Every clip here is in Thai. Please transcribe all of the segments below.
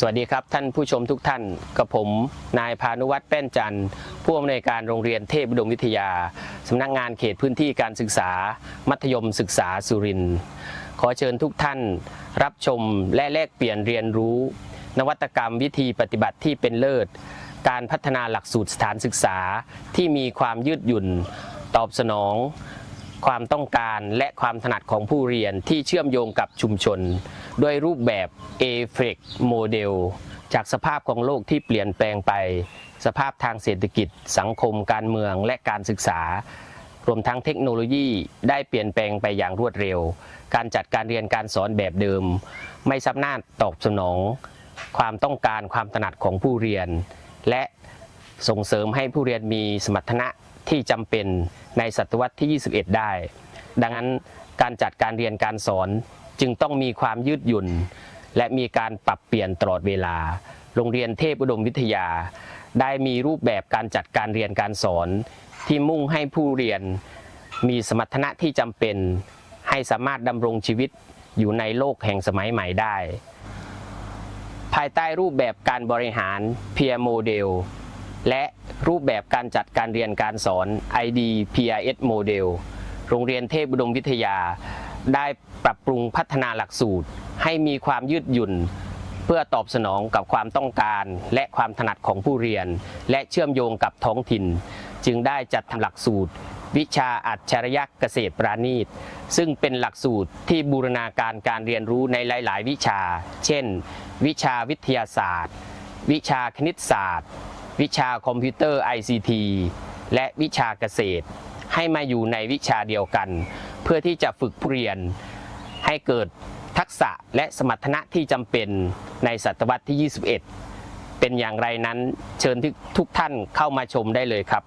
สวัสดีครับท่านผู้ชมทุกท่านกับผม นายพานุวัฒน์แป้นจันทร์ผู้อำนวยการโรงเรียนเทพอุดมวิทยาสำนักงานเขตพื้นที่การศึกษา มัธยมศึกษาสุรินทร์ขอเชิญทุกท่านรับชมและแลกเปลี่ยนเรียนรู้ นวัตกรรมวิธีปฏิบัติที่เป็นเลิศ การพัฒนาหลักสูตรสถานศึกษาที่มีความยืดหยุ่น ตอบสนอง ความต้องการและความถนัดของผู้เรียนที่เชื่อมโยงกับชุมชน ด้วยรูปแบบ a f r e c โมเดลจากสภาพของโลกที่เปลี่ยนแปลงไป สภาพทางเศรษฐกิจ สังคมการเมืองและการศึกษา รวมทั้งเทคโนโลยีได้เปลี่ยนแปลงไปอย่างรวดเร็ว การจัดการเรียนการสอนแบบเดิม ไม่สามารถตอบสนอง ความต้องการความถนัดของผู้เรียน และส่งเสริมให้ผู้เรียนมีสมรรถนะ ที่จำเป็นในศตวรรษที่ 21 ได้ ดังนั้นการจัดการเรียนการสอนจึงต้องมีความยืดหยุ่น และมีการปรับเปลี่ยนตลอดเวลา โรงเรียนเทพอุดมวิทยา ได้มีรูปแบบการจัดการเรียนการสอน ที่มุ่งให้ผู้เรียนมีสมรรถนะที่จำเป็น ให้สามารถดำรงชีวิตอยู่ในโลกแห่งสมัยใหม่ได้ ภายใต้รูปแบบการบริหาร Peer Model และรูปแบบการจัดการเรียนการสอน ID PRS Model โรงเรียนเทพบุดมวิทยา ได้ปรับปรุงพัฒนาหลักสูตร ให้มีความยืดหยุ่น เพื่อตอบสนองกับความต้องการ และความถนัดของผู้เรียน และเชื่อมโยงกับท้องถิ่น จึงได้จัดทำหลักสูตร วิชาอัจฉริยะเกษตรปราณีต ซึ่งเป็นหลักสูตรที่บูรณาการการเรียนรู้ในหลาย ๆ วิชา เช่น วิชาวิทยาศาสตร์ วิชาคณิตศาสตร์ วิชาคอมพิวเตอร์ ICT และวิชาเกษตร ให้มาอยู่ในวิชาเดียวกัน เพื่อที่จะฝึกเรียนให้เกิดทักษะและสมรรถนะที่จำเป็นในศตวรรษที่ 21 เป็นอย่างไรนั้นเชิญทุกท่านเข้ามาชมได้เลยครับ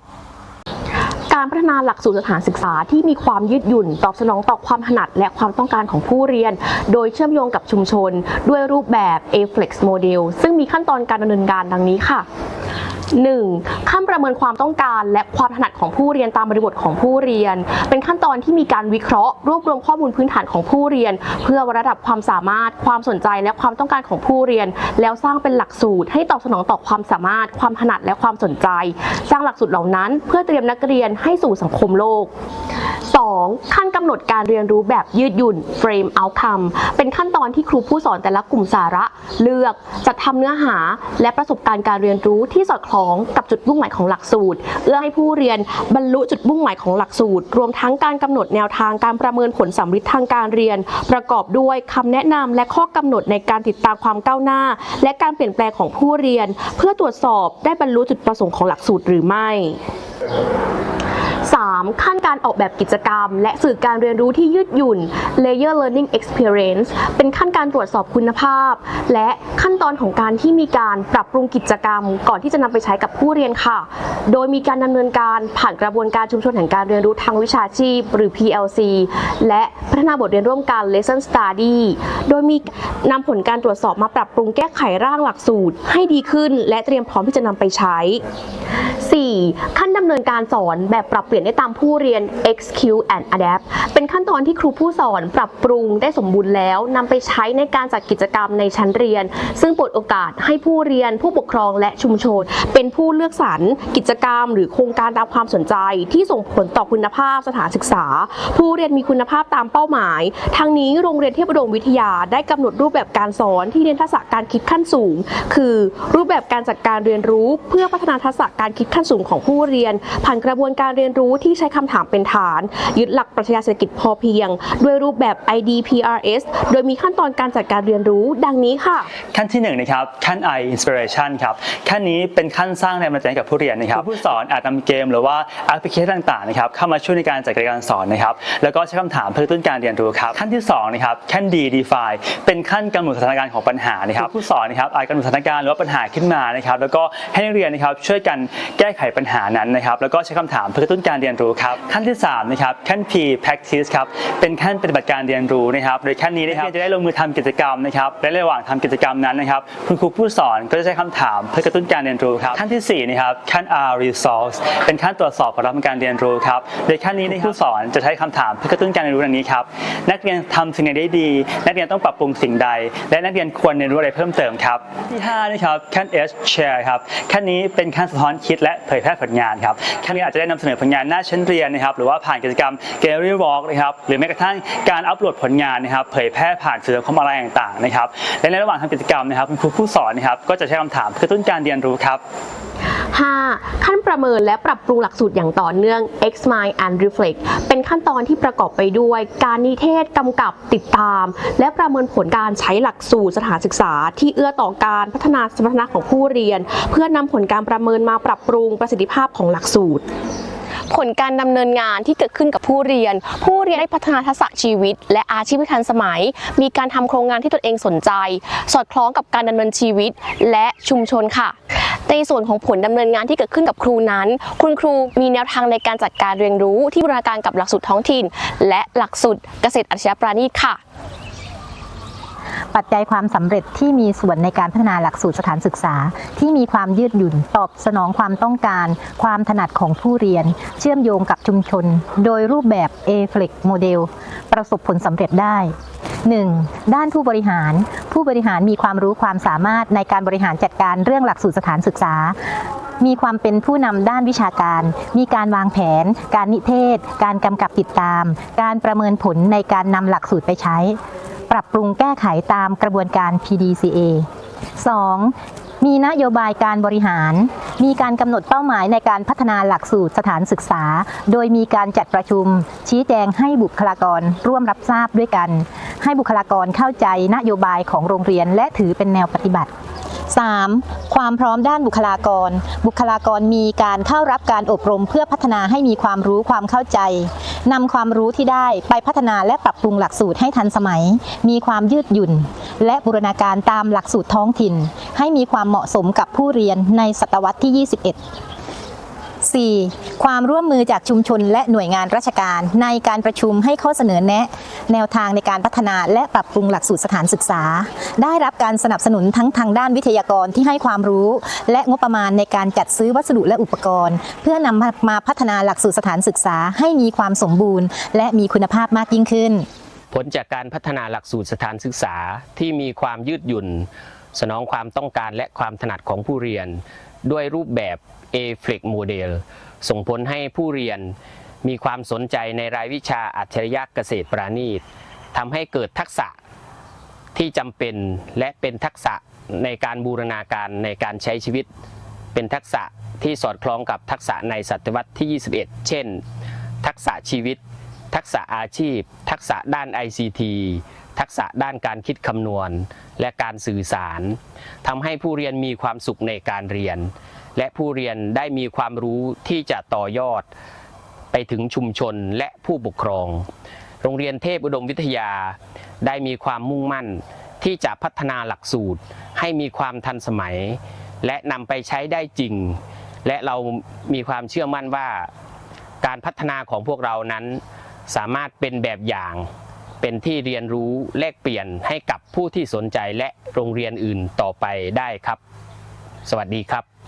การพัฒนาหลักสูตรสถานศึกษาที่มีความยืดหยุ่น ตอบสนองต่อความถนัดและความต้องการของผู้เรียน โดยเชื่อมโยงกับชุมชน ด้วยรูปแบบ A-Flex Model ซึ่งมีขั้นตอนการดำเนินการดังนี้ค่ะ 1. ขั้นประเมินความต้องการและความถนัดของผู้เรียนตามบริบทของผู้เรียน เป็นขั้นตอนที่มีการวิเคราะห์ รวบรวมข้อมูลพื้นฐานของผู้เรียน เพื่อวัดระดับความสามารถ ความสนใจและความต้องการของผู้เรียน แล้วสร้างเป็นหลักสูตร ให้ตอบสนองต่อความสามารถ ความถนัดและความสนใจ สร้างหลักสูตรเหล่านั้น เพื่อเตรียมนักเรียนให้สู่สังคมโลก 2. ขั้นกำหนดการเรียนรู้แบบยืดหยุ่น frame outcome เป็นขั้นตอนที่ครูผู้สอนแต่ละกลุ่มสาระ เลือกจัดทำเนื้อหา และประสบการณ์การเรียนรู้ที่สอดคล้องสองกับจุดมุ่งหมายของหลักสูตร เอื้อให้ผู้เรียนบรรลุจุดมุ่งหมายของหลักสูตร รวมทั้งการกำหนดแนวทางการประเมินผลสัมฤทธิ์ทางการเรียน ประกอบด้วยคำแนะนำและข้อกำหนดในการติดตามความก้าวหน้า และการเปลี่ยนแปลงของผู้เรียน เพื่อตรวจสอบได้บรรลุจุดประสงค์ของหลักสูตรหรือไม่ 3. ขั้นการออกแบบกิจกรรม และสื่อการเรียนรู้ที่ยืดหยุ่น Layer Learning Experience เป็นขั้นการตรวจสอบคุณภาพ และขั้นตอนของการที่มีการปรับปรุงกิจกรรม ก่อนที่จะนำไปใช้กับผู้เรียนค่ะ โดยมีการดำเนินการผ่านกระบวนการชุมชนแห่งการเรียนรู้ทางวิชาชีพ หรือ PLC และพัฒนาบทเรียนร่วมกัน Lesson Study โดยมีนำผลการตรวจสอบมาปรับปรุงแก้ไขร่างหลักสูตร ให้ดีขึ้น และเตรียมพร้อมที่จะนำไปใช้ 4. ขั้นดำเนินการสอนแบบปรับเปลี่ยนได้ตามผู้เรียน execute and adapt เป็นขั้นตอนที่ครูผู้สอนปรับปรุงได้สมบูรณ์แล้วนำไปใช้ในการจัดกิจกรรมในชั้นเรียน ซึ่งเปิดโอกาสให้ผู้เรียนผู้ปกครองและชุมชน เป็นผู้เลือกสรรกิจกรรม หรือโครงการตามความสนใจ ที่ส่งผลต่อคุณภาพสถานศึกษา ผู้เรียนมีคุณภาพตามเป้าหมาย ทั้งนี้โรงเรียนเทพอุดมวิทยาได้กำหนดรูปแบบการสอนที่เรียนทักษะการคิดขั้นสูง คือรูปแบบการจัดการเรียนรู้ เพื่อพัฒนาทักษะการคิดขั้นสูงของของผู้เรียน ผ่านกระบวนการเรียนรู้ที่ใช้คำถามเป็นฐาน ยึดหลักปรัชญาเศรษฐกิจพอเพียง ด้วยรูปแบบ IDPRS โดยมีขั้นตอนการจัดการเรียนรู้ดังนี้ค่ะ ขั้นที่1นะครับขั้น I inspiration ครับขั้นนี้เป็นขั้นสร้างแรงบันดาลใจให้กับผู้เรียนนะครับผู้สอนอาจนำเกมหรือว่าแอปพลิเคชันต่างๆนะครับเข้ามาช่วยในการจัดการการสอนนะครับแล้วก็ใช้คำถามเพื่อกระตุ้นการเรียนรู้ครับขั้นที่2นะครับขั้น D define เป็นขั้นกำหนดสถานการณ์ของปัญหานะครับผู้สอนนะครับอาจกำหนดสถานการณ์หรือว่าปัญหาขึ้นมานะครับแล้วก็ให้นักเรียนนะครับช่วยกันแก้ไขปัญปัญหานั้นนะครับแล้วก็ใช้คำถามเพื่อกระตุ้นการเรียนรู้ครับขั้นที่3นะครับขั้น P practice ครับเป็นขั้นปฏิบัติการเรียนรู้นะครับโดยขั้นนี้นะครับจะได้ลงมือทำกิจกรรมนะครับและระหว่างทำกิจกรรมนั้นนะครับคุณครูผู้สอนก็จะใช้คำถามเพื่อกระตุ้นการเรียนรู้ครับขั้นที่สี่นะครับขั้น R results เป็นขั้นตรวจสอบผลลัพธ์ของการเรียนรู้ครับโดยขั้นนี้นะครับผู้สอนจะใช้คำถามเพื่อกระตุ้นการเรียนรู้ดังนี้ครับนักเรียนทำสิ่งใดได้ดี นักเรียนต้องปรับปรุงสิ่งใด และนักเรียนควรเรียนรู้อะไรเพิ่มเติมครับที่ห้านะครับขั้น S share ครับขั้นนี้เป็นขั้นสะท้อนคิดและเผยแพร่ผลงานครับขั้นนี้อาจจะได้นำเสนอผลงานหน้าชั้นเรียนนะครับหรือว่าผ่านกิจกรรม Gallery Walk นะครับหรือแม้กระทั่งการอัปโหลดผลงานนะครับเผยแพร่ผ่านสื่อสังคมออนไลน์ต่างๆนะครับและในระหว่างทำกิจกรรมนะครับคุณครูผู้สอนนะครับก็จะใช้คำถามเพื่อกระตุ้นการเรียนรู้ครับ 5. ขั้นประเมินและปรับปรุงหลักสูตรอย่างต่อเนื่อง X-Mind and Reflect เป็นขั้นตอนที่ประกอบไปด้วยการนิเทศกำกับติดตาม และประเมินผลการใช้หลักสูตรสถานศึกษา ที่เอื้อต่อการพัฒนาสมรรถนะของผู้เรียน เพื่อนำผลการประเมินมาปรับปรุงประสิทธิภาพของหลักสูตรผลการดำเนินงานที่เกิดขึ้นกับผู้เรียน ผู้เรียนได้พัฒนาทักษะชีวิต และอาชีพที่ทันสมัย มีการทำโครงงานที่ตนเองสนใจ สอดคล้องกับการดำเนินชีวิตและชุมชนค่ะ ในส่วนของผลดำเนินงานที่เกิดขึ้นกับครูนั้น คุณครูมีแนวทางในการจัดการเรียนรู้ที่บูรณาการกับหลักสูตรท้องถิ่น และหลักสูตรเกษตรอัจฉริยะปราณีตค่ะปัจจัยความสำเร็จที่มีส่วนในการพัฒนาหลักสูตรสถานศึกษา ที่มีความยืดหยุ่นตอบสนองความต้องการ ความถนัดของผู้เรียน เชื่อมโยงกับชุมชน โดยรูปแบบ a f l e x Model ประสบผลสำเร็จได้ 1. ด้านผู้บริหาร ผู้บริหารมีความรู้ความสามารถในการบริหารจัดการเรื่องหลักสูตรสถานศึกษา มีความเป็นผู้นำด้านวิชาการ มีการวางแผน การนิเทศ การกำกับติดตาม การประเมินผลในการนำหลักสูตรไปใช้ ปรับปรุงแก้ไขตามกระบวนการ PDCA 2. มีนโยบายการบริหาร มีการกำหนดเป้าหมายในการพัฒนาหลักสูตรสถานศึกษา โดยมีการจัดประชุม ชี้แจงให้บุคลากรร่วมรับทราบด้วยกัน ให้บุคลากรเข้าใจนโยบายของโรงเรียน และถือเป็นแนวปฏิบัติ 3. ความพร้อมด้านบุคลากร บุคลากรมีการเข้ารับการอบรมเพื่อพัฒนาให้มีความรู้ความเข้าใจนำความรู้ที่ได้ไปพัฒนาและปรับปรุงหลักสูตรให้ทันสมัย มีความยืดหยุ่น และบูรณาการตามหลักสูตรท้องถิ่น ให้มีความเหมาะสมกับผู้เรียนในศตวรรษที่ 21 4. ความร่วมมือจากชุมชนและหน่วยงานราชการ ในการประชุมให้ข้อเสนอแนะ แนวทางในการพัฒนาและปรับปรุงหลักสูตรสถานศึกษา ได้รับการสนับสนุนทั้งทางด้านวิทยากรที่ให้ความรู้ และงบประมาณในการจัดซื้อวัสดุและอุปกรณ์ เพื่อนำมาพัฒนาหลักสูตรสถานศึกษาให้มีความสมบูรณ์ และมีคุณภาพมากยิ่งขึ้น ผลจากการพัฒนาหลักสูตรสถานศึกษาที่มีความยืดหยุ่น สนองความต้องการและความถนัดของผู้เรียน ด้วยรูปแบบ a f l e x Model ส่งผลให้ผู้เรียนมีความสนใจในรายวิชาอัจฉริยะเกษตรปราณีตทำให้เกิดทักษะที่จำเป็นและเป็นทักษะในการบูรณาการในการใช้ชีวิต เป็นทักษะที่สอดคล้องกับทักษะในศตวรรษที่ 21 เช่น ทักษะชีวิต ทักษะอาชีพ ทักษะด้าน ICT ทักษะด้านการคิดคำนวณ และการสื่อสารทำให้ผู้เรียนมีความสุขในการเรียน และผู้เรียนได้มีความรู้ที่จะต่อยอด ไปถึงชุมชนและผู้ปกครอง โรงเรียนเทพอุดมวิทยา ได้มีความมุ่งมั่นที่จะพัฒนาหลักสูตร ให้มีความทันสมัย และนำไปใช้ได้จริง และเรามีความเชื่อมั่นว่า การพัฒนาของพวกเรานั้น สามารถเป็นแบบอย่าง เป็นที่เรียนรู้แลกเปลี่ยนให้กับผู้ที่สนใจและโรงเรียนอื่นต่อไปได้ครับ สวัสดีครับ